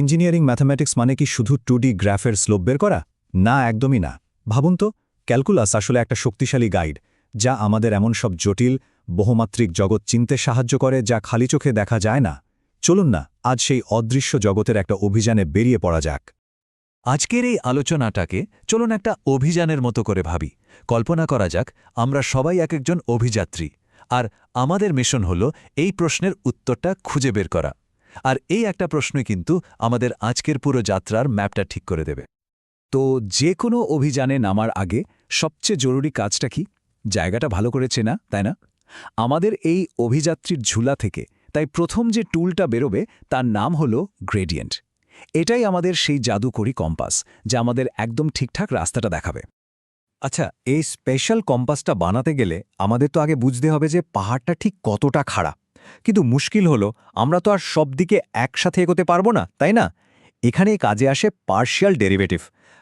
Engineering mathematics মানে কি শুধু টু গ্রাফের স্লোপ বের করা? না, একদমই না। ভাবুন তো, ক্যালকুলাস আসলে একটা শক্তিশালী গাইড, যা আমাদের এমন সব জটিল, বহুমাত্রিক জগৎ চিনতে সাহায্য করে, যা খালি চোখে দেখা যায় না। চলুন না, আজ সেই অদৃশ্য জগতের একটা অভিযানে বেরিয়ে পড়া যাক। আজকের এই আলোচনাটাকে চলুন একটা অভিযানের মতো করে ভাবি। কল্পনা করা যাক, আমরা সবাই এক একজন অভিযাত্রী, আর আমাদের মিশন হল এই প্রশ্নের উত্তরটা খুঁজে বের করা। আর এই একটা প্রশ্নই কিন্তু আমাদের আজকের পুরো যাত্রার ম্যাপটা ঠিক করে দেবে। তো যে কোনো অভিযানে নামার আগে সবচেয়ে জরুরি কাজটা কি? জায়গাটা ভালো করে চেনা তাই না? আমাদের এই অভিযাত্রীর ঝুলা থেকে, তাই প্রথম যে টুলটা বেরোবে, তার নাম হল গ্রেডিয়েন্ট। এটাই আমাদের সেই জাদুকরি কম্পাস, যা আমাদের একদম ঠিকঠাক রাস্তাটা দেখাবে। আচ্ছা এই স্পেশাল কম্পাসটা বানাতে গেলে আমাদের তো আগে বুঝতে হবে যে পাহাড়টা ঠিক কতটা খাড়া। কিন্তু মুশকিল হলো, আমরা তো আর সব দিকে একসাথে এগোতে পারব না, তাই না? এখানে কাজে আসে পার্শিয়াল ডেরিভেটিভ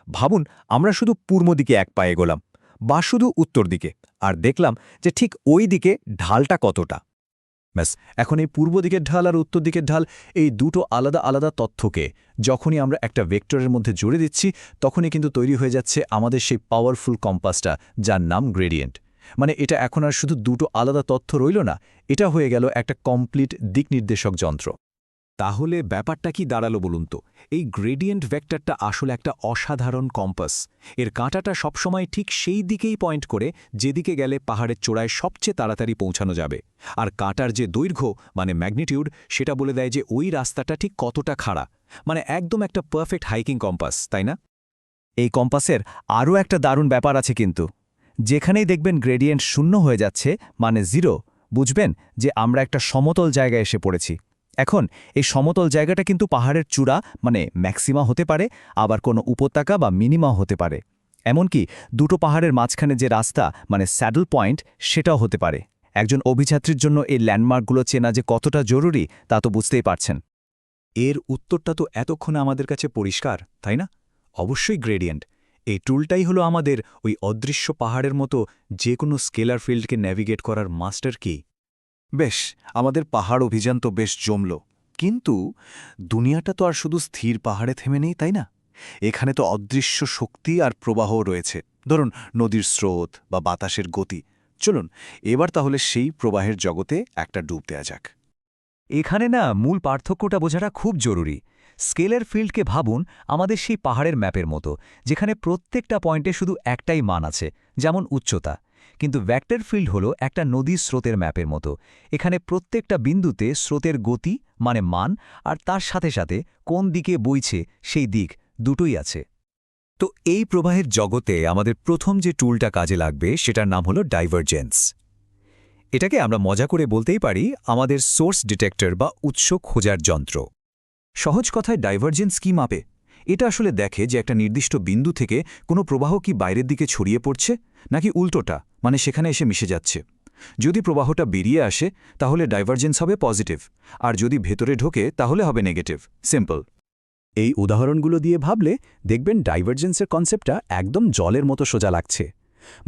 ভাবুন, আমরা শুধু পূর্ব দিকে এক পায়ে এগোলাম, বা শুধু উত্তর দিকে, আর দেখলাম যে ঠিক ওই দিকে ঢালটা কতটা। ব্যাস, এখন এই পূর্ব দিকের ঢাল আর উত্তর দিকের ঢাল, এই দুটো আলাদা আলাদা তথ্যকে যখনই আমরা একটা ভেক্টরের মধ্যে জুড়ে দিচ্ছি, তখনই কিন্তু তৈরি হয়ে যাচ্ছে আমাদের সেই পাওয়ারফুল কম্পাসটা যার নাম গ্রেডিয়েন্ট মানে এটা এখন আর শুধু দুটো আলাদা তথ্য রইল না, এটা হয়ে গেল একটা কমপ্লিট দিকনির্দেশক যন্ত্র। তাহলে ব্যাপারটা কি দাঁড়াল বলুন তো? এই গ্রেডিয়েন্ট ভেক্টরটা আসলে একটা অসাধারণ কম্পাস এর কাঁটাটা সবসময় ঠিক সেই দিকেই পয়েন্ট করে, যেদিকে গেলে পাহাড়ের চূড়ায় সবচেয়ে তাড়াতাড়ি পৌঁছানো যাবে। আর কাঁটার যে দৈর্ঘ্য মানে ম্যাগনিটিউড সেটা বলে দেয় যে ওই রাস্তাটা ঠিক কতটা খাড়া। মানে একদম একটা পারফেক্ট হাইকিং কম্পাস তাই না? এই কম্পাসের আরও একটা দারুণ ব্যাপার আছে কিন্তু। যেখানেই দেখবেন গ্রেডিয়েন্ট শূন্য হয়ে যাচ্ছে মানে জিরো বুঝবেন যে আমরা একটা সমতল জায়গায় এসে পড়েছি। এখন এই সমতল জায়গাটা কিন্তু পাহাড়ের চূড়া মানে ম্যাক্সিমা হতে পারে, আবার কোনো উপত্যকা বা মিনিমা হতে পারে। এমনকি দুটো পাহাড়ের মাঝখানে যে রাস্তা মানে স্যাডল পয়েন্ট সেটাও হতে পারে। একজন অভিযাত্রীর জন্য এই ল্যান্ডমার্কগুলো চেনা যে কতটা জরুরি, তা তো বুঝতেই পারছেন। এর উত্তরটা তো এতক্ষণে আমাদের কাছে পরিষ্কার, তাই না? অবশ্যই গ্রেডিয়েন্ট এই টুলটাই হলো আমাদের ওই অদৃশ্য পাহাড়ের মতো যে কোনো স্কেলার ফিল্ডকে ন্যাভিগেট করার মাস্টার কি বেশ, আমাদের পাহাড় অভিযান তো বেশ জমল। কিন্তু দুনিয়াটা তো আর শুধু স্থির পাহাড়ে থেমে নেই, তাই না? এখানে তো অদৃশ্য শক্তি আর প্রবাহও রয়েছে। ধরুন, নদীর স্রোত বা বাতাসের গতি। চলুন, এবার তাহলে সেই প্রবাহের জগতে একটা ডুব দেয়া যাক। এখানে না মূল পার্থক্যটা বোঝাটা খুব জরুরি। স্কেলের ফিল্ডকে ভাবুন, আমাদের সেই পাহাড়ের ম্যাপের মতো, যেখানে প্রত্যেকটা পয়েন্টে শুধু একটাই মান আছে, যেমন উচ্চতা। কিন্তু ভ্যাক্টর ফিল্ড হল একটা নদীর স্রোতের ম্যাপের মতো। এখানে প্রত্যেকটা বিন্দুতে স্রোতের গতি মানে মান, আর তার সাথে সাথে কোন দিকে বইছে সেই দিক দুটোই আছে। তো এই প্রবাহের জগতে আমাদের প্রথম যে টুলটা কাজে লাগবে, সেটার নাম হলো ডাইভারজেন্স। এটাকে আমরা মজা করে বলতেই পারি, আমাদের সোর্স ডিটেক্টর বা উৎস খোঁজার যন্ত্র। সহজ কথায় ডাইভারজেন্স কি মাপে এটা আসলে দেখে যে একটা নির্দিষ্ট বিন্দু থেকে কোনো প্রবাহ কি বাইরের দিকে ছড়িয়ে পড়ছে, নাকি উল্টোটা মানে সেখানে এসে মিশে যাচ্ছে। যদি প্রবাহটা বেরিয়ে আসে, তাহলে ডাইভারজেন্স হবে পজিটিভ আর যদি ভেতরে ঢোকে, তাহলে হবে নেগেটিভ সিম্পল এই উদাহরণগুলো দিয়ে ভাবলে দেখবেন ডাইভারজেন্সের কনসেপ্টটা একদম জলের মতো সোজা লাগছে।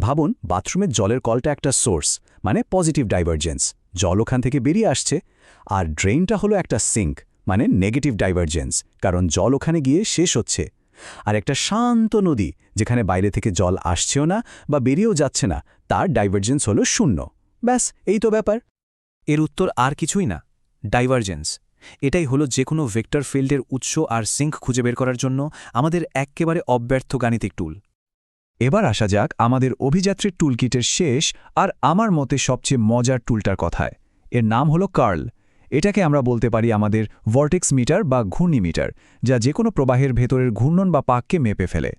ভাবুন, বাথরুমের জলের কলটা একটা সোর্স মানে পজিটিভ ডাইভারজেন্স জল ওখান থেকে বেরিয়ে আসছে, আর ড্রেইনটা হলো একটা সিঙ্ক মানে নেগেটিভ ডাইভারজেন্স কারণ জল ওখানে গিয়ে শেষ হচ্ছে। আর একটা শান্ত নদী যেখানে বাইরে থেকে জল আসছেও না বা বেরিয়েও যাচ্ছে না তার ডাইভারজেন্স হলো শূন্য। ব্যাস এই তো ব্যাপার। এর উত্তর আর কিছুই না। ডাইভারজেন্স এটাই হলো যে কোনো ভেক্টর ফিল্ডের উৎস আর সিঙ্ক খুঁজে বের করার জন্য আমাদের এক্কেবারে অব্যর্থ গাণিতিক টুল। এবার আসা যাক আমাদের অভিযাত্রীর টুলকিটের শেষ আর আমার মতে সবচেয়ে মজার টুলটার কথায়। এর নাম হলো কার্ল। এটাকে আমরা বলতে পারি আমাদের ভর্টেক্স মিটার বা ঘূর্ণি মিটার যা যে কোনো প্রবাহের ভেতরের ঘূর্ণন বা পাককে মেপে ফেলে।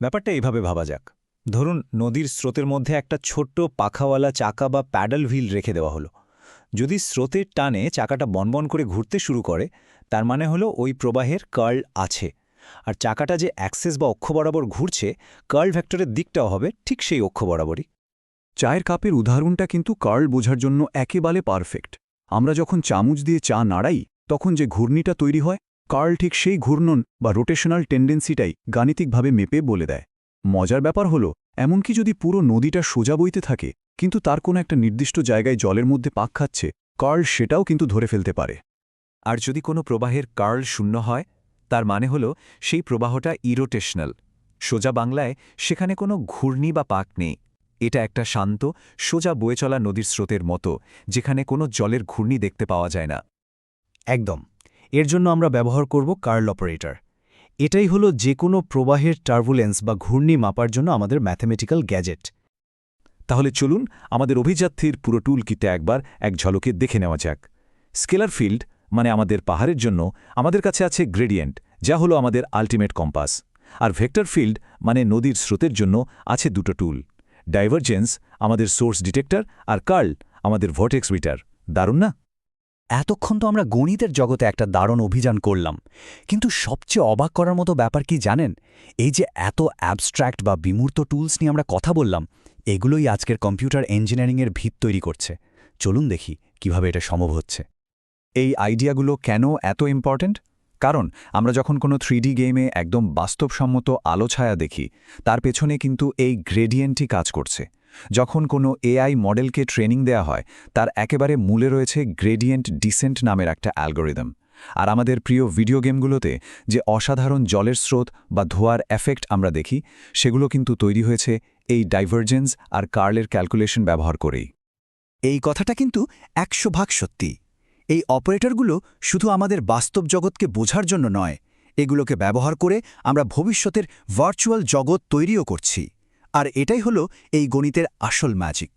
ব্যাপারটা এইভাবে ভাবা যাক। ধরুন, নদীর স্রোতের মধ্যে একটা ছোট্ট পাখাওয়ালা চাকা বা প্যাডেল হুইল রেখে দেওয়া হলো। যদি স্রোতের টানে চাকাটা বনবন করে ঘুরতে শুরু করে, তার মানে হলো ওই প্রবাহের কার্ল আছে। আর চাকাটা যে অ্যাক্সেস বা অক্ষ বরাবর ঘুরছে কার্ল ভেক্টরের দিকটাও হবে ঠিক সেই অক্ষ বরাবরই। চায়ের কাপের উদাহরণটা কিন্তু কার্ল বোঝার জন্য একেবারে পারফেক্ট আমরা যখন চামচ দিয়ে চা নাড়াই, তখন যে ঘূর্ণিটা তৈরি হয়, কার্ল ঠিক সেই ঘূর্ণন বা রোটেশনাল টেন্ডেন্সিটাই গাণিতিকভাবে মেপে বলে দেয়। মজার ব্যাপার হলো, এমনকি যদি পুরো নদীটা সোজা বইতে থাকে, কিন্তু তার কোনো একটা নির্দিষ্ট জায়গায় জলের মধ্যে পাক খাচ্ছে, কার্ল সেটাও কিন্তু ধরে ফেলতে পারে। আর যদি কোনো প্রবাহের কার্ল শূন্য হয়, তার মানে হল সেই প্রবাহটা ইরোটেশনাল। সোজা বাংলায় সেখানে কোনো ঘূর্ণি বা পাক নেই। এটা একটা শান্ত, সোজা বয়ে চলা নদীর স্রোতের মতো, যেখানে কোনো জলের ঘূর্ণি দেখতে পাওয়া যায় না। একদম, এর জন্য আমরা ব্যবহার করব কার্ল অপারেটর। এটাই হলো যে কোনো প্রবাহের টার্বুলেন্স বা ঘূর্ণি মাপার জন্য আমাদের ম্যাথমেটিক্যাল গ্যাজেট। তাহলে চলুন, আমাদের অভিযাত্রীর পুরো টুল কিটে একবার এক ঝলকে দেখে নেওয়া যাক। স্কেলার ফিল্ড মানে আমাদের পাহাড়ের জন্য, আমাদের কাছে আছে গ্রেডিয়েন্ট, যা হলো আমাদের আলটিমেট কম্পাস। আর ভেক্টর ফিল্ড মানে নদীর স্রোতের জন্য, আছে দুটো টুল। ডাইভারজেন্স, আমাদের সোর্স ডিটেক্টর আর কার্ল, আমাদের ভোটেক্স মিটার। দারুণ না? এতক্ষণ তো আমরা গণিতের জগতে একটা দারুণ অভিযান করলাম। কিন্তু সবচেয়ে অবাক করার মতো ব্যাপার কি জানেন? এই যে এত অ্যাবস্ট্র্যাক্ট বা বিমূর্ত টুলস নিয়ে আমরা কথা বললাম, এগুলোই আজকের কম্পিউটার ইঞ্জিনিয়ারিংয়ের ভিত তৈরি করছে। চলুন দেখি কীভাবে এটা সম্ভব হচ্ছে। এই আইডিয়াগুলো কেন এত ইম্পর্ট্যান্ট? কারণ, আমরা যখন কোনো থ্রিডি গেমে একদম বাস্তবসম্মত আলো ছায়া দেখি, তার পেছনে কিন্তু এই গ্রেডিয়েন্টই কাজ করছে। যখন কোনো এআই মডেলকে ট্রেনিং দেয়া হয়, তার একেবারে মূলে রয়েছে গ্রেডিয়েন্ট ডিসেন্ট নামের একটা অ্যালগোরিদম। আর আমাদের প্রিয় ভিডিও গেমগুলোতে যে অসাধারণ জলের স্রোত বা ধোয়ার এফেক্ট আমরা দেখি, সেগুলো কিন্তু তৈরি হয়েছে এই ডাইভার্জেন্স আর কার্লের ক্যালকুলেশন ব্যবহার করেই। এই কথাটা কিন্তু একশো ভাগ সত্যি। এই অপারেটরগুলো শুধু আমাদের বাস্তব জগৎকে বোঝার জন্য নয়, এগুলোকে ব্যবহার করে আমরা ভবিষ্যতের ভার্চুয়াল জগৎ তৈরিও করছি। আর এটাই হলো এই গণিতের আসল ম্যাজিক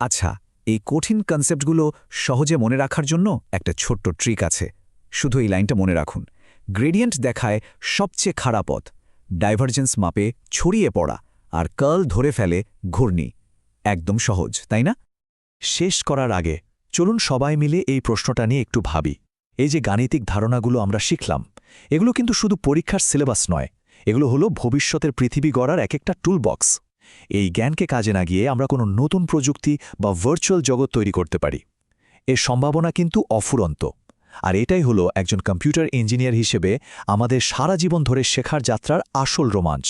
আচ্ছা এই কঠিন কনসেপ্টগুলো সহজে মনে রাখার জন্য একটা ছোট্ট ট্রিক আছে। শুধু এই লাইনটা মনে রাখুন। গ্রেডিয়েন্ট দেখায় সবচেয়ে খারাপ পথ ডাইভারজেন্স মাপে ছড়িয়ে পড়া আর কার্ল ধরে ফেলে ঘূর্ণি। একদম সহজ, তাই না? শেষ করার আগে চলুন সবাই মিলে এই প্রশ্নটা নিয়ে একটু ভাবি। এই যে গাণিতিক ধারণাগুলো আমরা শিখলাম, এগুলো কিন্তু শুধু পরীক্ষার সিলেবাস নয়, এগুলো হলো ভবিষ্যতের পৃথিবী গড়ার এক একটা টুলবক্স এই জ্ঞানকে কাজে না গিয়ে আমরা কোনো নতুন প্রযুক্তি বা ভার্চুয়াল জগৎ তৈরি করতে পারি। এর সম্ভাবনা কিন্তু অফুরন্ত। আর এটাই হলো একজন কম্পিউটার ইঞ্জিনিয়ার হিসেবে আমাদের সারা জীবন ধরে শেখার যাত্রার আসল রোমাঞ্চ।